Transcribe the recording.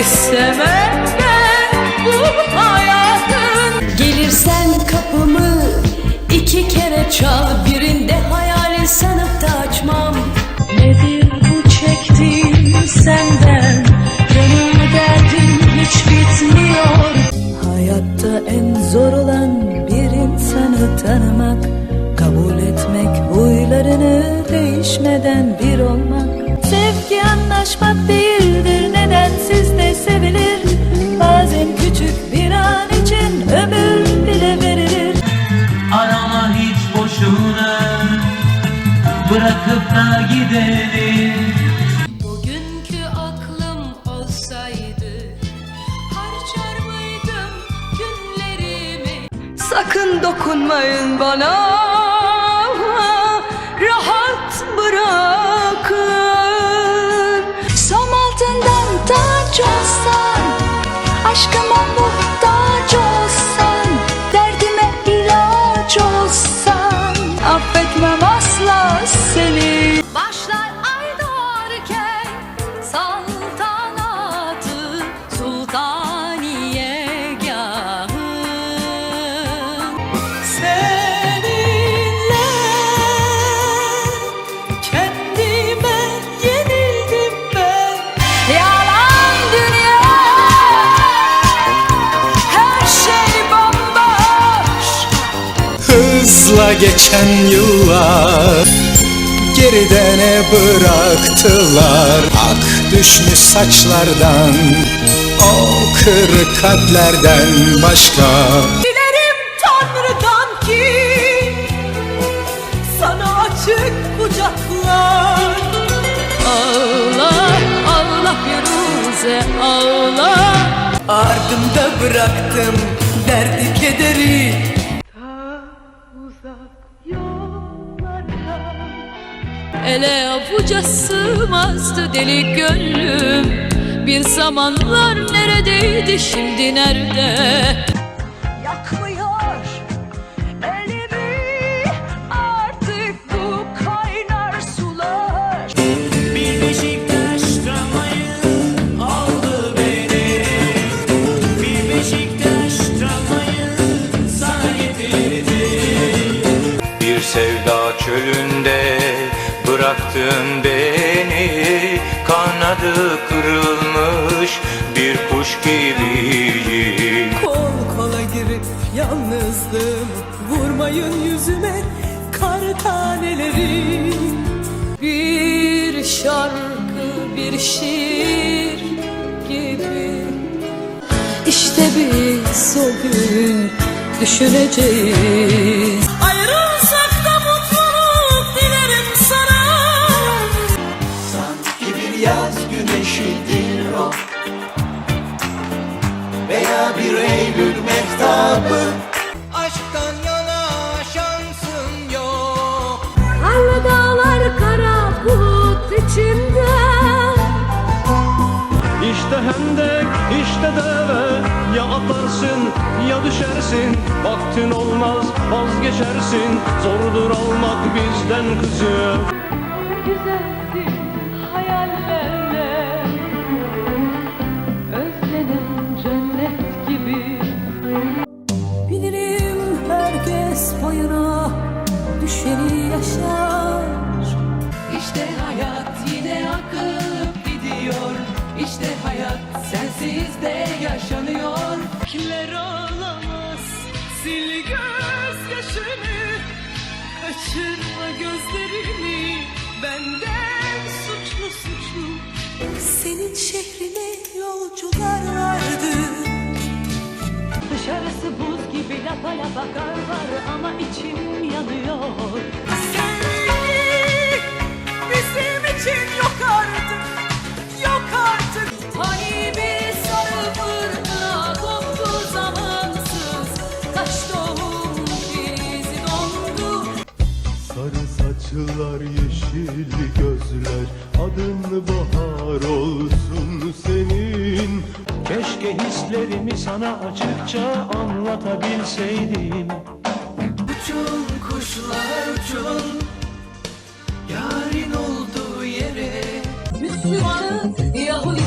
İstemem ben bu hayatın. Gelirsen kapımı iki kere çal Birinde hayali sanıp da açmam. Nedir bu çektiğim senden? Benim derdim hiç bitmiyor. Hayatta en zor olan bir insanı tanımak Kabul etmek huylarını değişmeden bir olmak. Sevgi anlaşmak değildir Gidelim Bugünkü aklım olsaydı Harcar mıydım günlerimi? Sakın dokunmayın bana Rahat bırakın Hızla geçen yıllar Geride ne bıraktılar? Ak düşmüş saçlardan O kırık kalplerden başka. Dilerim Tanrı'dan ki Sana açık kucaklar. Allah Allah Firuze Allah Ardımda bıraktım derdi kederi Ele avuca sığmazdı deli gönlüm. Bir zamanlar neredeydi şimdi nerede? Yakmıyor elimi artık bu kaynar sular. Bir Beşiktaş tramvayı aldı beni. Bir Beşiktaş tramvayı sana getirdi. Bir sevda çölünde bıraktın beni Kanadı kırılmış bir kuş gibiyim. Kol kola girip yalnızdım Vurmayın yüzüme kar taneleri. Bir şarkı bir şiir gibi. İşte biz o gün düşüneceğiz yaz güneşidir o. Veya bir Eylül mehtabı Aşktan yana şansın yok. Karlı dağlar kara bulut içinde. İşte hendek, işte deve Ya atarsın ya düşersin. Vaktin olmaz vazgeçersin. Zordur almak bizden kızı. Güzelsin boyuna düşeni yaşar. İşte hayat yine akıp gidiyor. İşte hayat sensiz de yaşanıyor. Kimler ağlamaz sil gözyaşını Kaçırma gözlerini Senin şehrine yolcular vardı. Dışarısı buz gibi lapa lapa kar var ama içim yanıyor Saçlar yeşil gözler Adın bahar olsun senin. Keşke hislerimi sana açıkça anlatabilseydim. Uçun kuşlar uçun Yarın olduğu yere. Müslümanız Yahudi